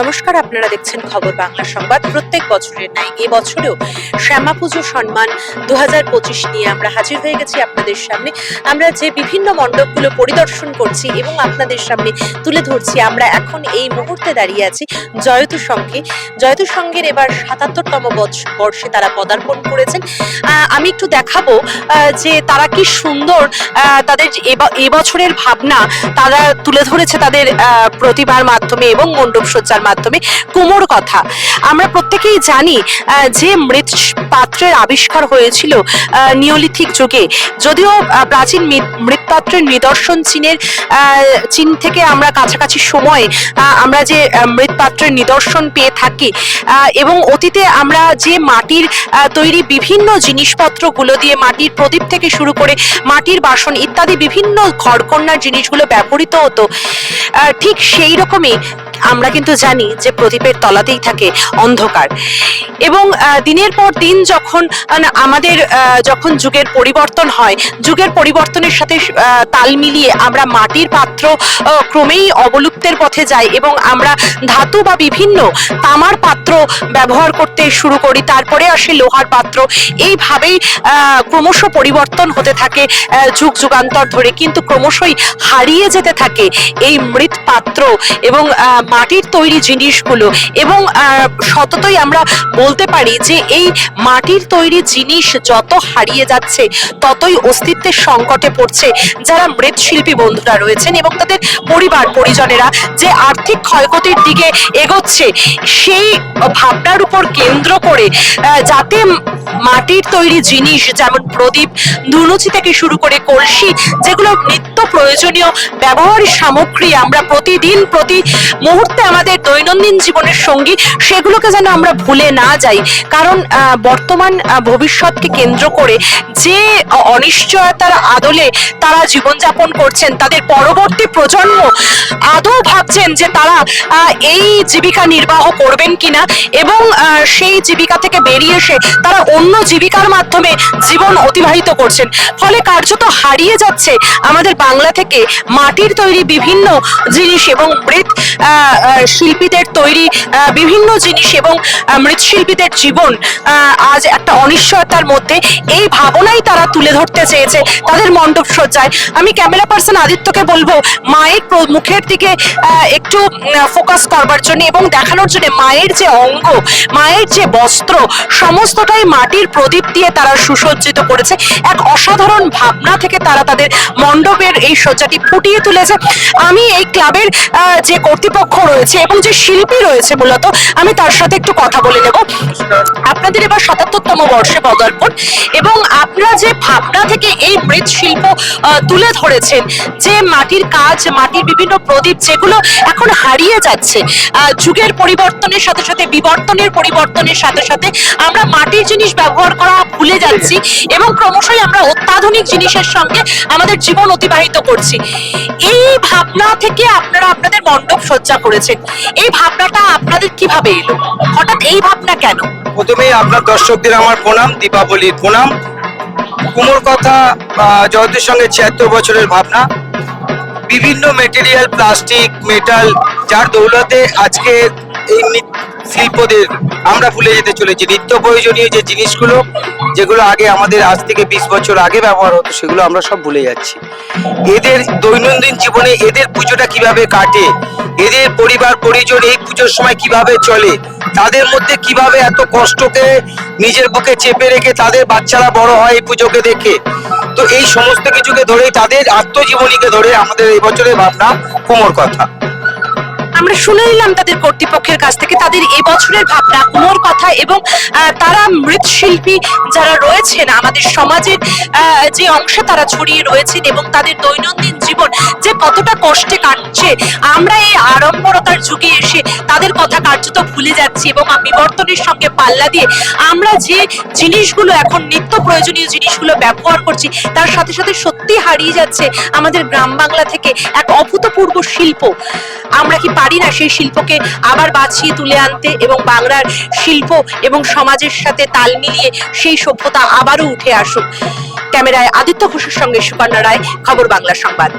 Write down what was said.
নমস্কার, আপনারা দেখছেন খবর বাংলা সংবাদ। প্রত্যেক বছরের ন্যায় এবছরেও শ্যামা পুজো সম্মান দু হাজার পঁচিশ নিয়ে আমরা হাজির হয়ে গেছি আপনাদের সামনে। আমরা যে বিভিন্ন মণ্ডপগুলো পরিদর্শন করছি এবং আপনাদের সামনে তুলে ধরছি, আমরা এখন এই মুহূর্তে দাঁড়িয়ে আছি জয়তু সংঘে। জয়তু সংঘের এবার সাতাত্তরতম বর্ষে তারা পদার্পণ করেছেন। আমি একটু দেখাবো যে তারা কি সুন্দর তাদের এবছরের ভাবনা তারা তুলে ধরেছে তাদের প্রতিভার মাধ্যমে এবং মণ্ডপ সজ্জার মাধ্যমে কুমোর কথা। আমরা প্রত্যেকেই জানি যে মৃৎ পাত্রের আবিষ্কার হয়েছিল নিওলিথিক যুগে। যদিও প্রাচীন মৃৎপাত্রের নিদর্শন চীনের চীন থেকে আমরা কাছাকাছি সময়ে আমরা যে মৃৎপাত্রের নিদর্শন পেয়ে থাকি এবং অতীতে আমরা যে মাটির তৈরি বিভিন্ন জিনিসপত্রগুলো দিয়ে মাটির প্রদীপ থেকে শুরু করে মাটির বাসন ইত্যাদি বিভিন্ন ঘরকন্যার জিনিসগুলো ব্যবহৃত হতো ঠিক সেই রকমই আমরা কিন্তু জানি যে প্রদীপের তলাতেই থাকে অন্ধকার। এবং দিনের পর দিন যখন আমাদের যখন যুগের পরিবর্তন হয়, যুগের পরিবর্তনের সাথে তাল মিলিয়ে আমরা মাটির পাত্র ক্রমেই অবলুপ্তের পথে যাই এবং আমরা ধাতু বা বিভিন্ন তামার পাত্র ব্যবহার করতে শুরু করি, তারপরে আসে লোহার পাত্র। এইভাবেই ক্রমশ পরিবর্তন হতে থাকে যুগ যুগান্তর ধরে। কিন্তু ক্রমশই হারিয়ে যেতে থাকে এই মৃৎ পাত্র এবং মাটির তৈরি জিনিসগুলো এবং সততই আমরা বলতে পারি যে এই মাটির তৈরি জিনিস যত হারিয়ে যাচ্ছে, ততই অস্তিত্বের সংকটে পড়ছে যারা মৃৎশিল্পী বন্ধুরা রয়েছেন এবং তাদের পরিবার, পরিজনেরা যে আর্থিক ক্ষয়ক্ষতির দিকে এগোচ্ছে, সেই ভাবনার উপর কেন্দ্র করে যাতে মাটির তৈরি জিনিস যেমন প্রদীপ ধুনুচি থেকে শুরু করে কলসি, যেগুলো নিত্য প্রয়োজনীয় ব্যবহারিক সামগ্রী আমরা প্রতিদিন প্রতি মুহূর্তে আমাদের দৈনন্দিন জীবনের সঙ্গী, সেগুলোকে যেন আমরা ভুলে না যাই। কারণ বর্তমান ভবিষ্যৎকে কেন্দ্র করে যে অনিশ্চয়তার আদলে তারা জীবনযাপন করছেন, তাদের পরবর্তী প্রজন্ম আদৌ ভাবছেন যে তারা এই জীবিকা নির্বাহ করবেন কিনা এবং সেই জীবিকা থেকে বেরিয়ে এসে তারা অন্য জীবিকার মাধ্যমে জীবন অতিবাহিত করছেন। ফলে কার্যত হারিয়ে যাচ্ছে আমাদের বাংলা থেকে মাটির তৈরি বিভিন্ন জিনিস এবং মৃৎ শিল্পীদের তৈরি বিভিন্ন জিনিস এবং মৃৎশিল্পীদের জীবন আজ একটা অনিশ্চয়তার মধ্যে। এই ভাবনাই তারা তুলে ধরতে চেয়েছে, তাদের মণ্ডপ সজ্জায়। আমি ক্যামেরা পার্সন আদিত্যকে বলব, মায়ের মুখের দিকে একটু ফোকাস করবার জন্য এবং দেখানোর জন্য মায়ের যে অঙ্গ, মায়ের যে বস্ত্র, সমস্তটাই মাটির প্রদীপ দিয়ে তারা সুসজ্জিত করেছে। এক অসাধারণ ভাবনা থেকে তারা তাদের মণ্ডপের এই সজ্জাটি ফুটিয়ে তুলেছে। আমি এই ক্লাবের যে কর্তৃপক্ষ রয়েছে এবং যে শিল্পী রয়েছে মূলত, আমি তার সাথে একটু কথা বলে নেব। আপনাদের এবার সাতাত্তরতম বর্ষে পদার্পণ এবং আপনারা যে ভাবনা থেকে এই মৃৎশিল্প তুলে ধরেছেন, যে মাটির কাজ, মাটির বিভিন্ন প্রদীপ যেগুলো এখন হারিয়ে যাচ্ছে যুগের পরিবর্তনের সাথে সাথে বিবর্তনের পরিবর্তনের সাথে সাথে আমরা মাটির জিনিস ব্যবহার করা ভুলে যাচ্ছি এবং ক্রমশই আমরা অত্যাধুনিক জিনিসের সঙ্গে আমাদের জীবন অতিবাহিত করছি। এই ভাবনা থেকে আপনারা আপনাদের মণ্ডপ সজ্জা করেছেন এই ভাবনাটা আপনাদের কীভাবে এলো? হঠাৎ এই ভাবনা কেন? প্রথমেই আপনার দর্শকদের আমার প্রণাম, দীপাবলির প্রণাম। কুমোর কথা জগতের সঙ্গে ছিয়াত্তর বছরের ভাবনা। বিভিন্ন মেটেরিয়াল প্লাস্টিক মেটাল যার দৌলতে আজকে এই শিল্পদের আমরা ভুলে যেতে চলেছি। নিত্য প্রয়োজনীয় যে জিনিসগুলো, যেগুলো আগে আমাদের আজ থেকে বিশ বছর আগে ব্যবহার হতো, সেগুলো আমরা সব ভুলে যাচ্ছি। এদের দৈনন্দিন জীবনে এদের পুজোটা কীভাবে কাটে, এদের পরিবার, পরিজন এই পুজোর সময় কীভাবে চলে, তাদের মধ্যে কীভাবে এত কষ্টকে নিজের বুকে চেপে রেখে তাদের বাচ্চারা বড় হয় এই পুজোকে দেখে, তো এই সমস্ত কিছুকে ধরে তাদের আত্মজীবনীকে ধরে আমাদের এই বছরের ভাবনা কোমর কথা। আমরা শুনে নিলাম তাদের কর্তৃপক্ষের কাছ থেকে, তাদের এবছরের ভাবনা, কুমোর কথা এবং তারা মৃৎশিল্পী যারা রয়েছেন, আমাদের সমাজের যে অংশে তারা ছড়িয়ে রয়েছেন এবং তাদের দৈনন্দিন জীবন যে কতটা কষ্টে কাটছে, আমরা এই আড়ম্বরতার যুগে এসে তাদের কথা কার্যত ভুলে যাচ্ছি এবং বিবর্তনের সঙ্গে পাল্লা দিয়ে আমরা যে জিনিসগুলো এখন নিত্য প্রয়োজনীয় জিনিসগুলো ব্যবহার করছি, তার সাথে সাথে সত্যি হারিয়ে যাচ্ছে আমাদের গ্রাম বাংলা থেকে এক অভূতপূর্ব শিল্প। আমরা কি পারি না সেই শিল্পকে আবার বাঁচিয়ে তুলে আনতে এবং বাংলার শিল্প এবং সমাজের সাথে তাল মিলিয়ে সেই সভ্যতা আবারও উঠে আসুক? ক্যামেরায় আদিত্য ঘোষের সঙ্গে সুকন্যা রায়, খবর বাংলা সংবাদ।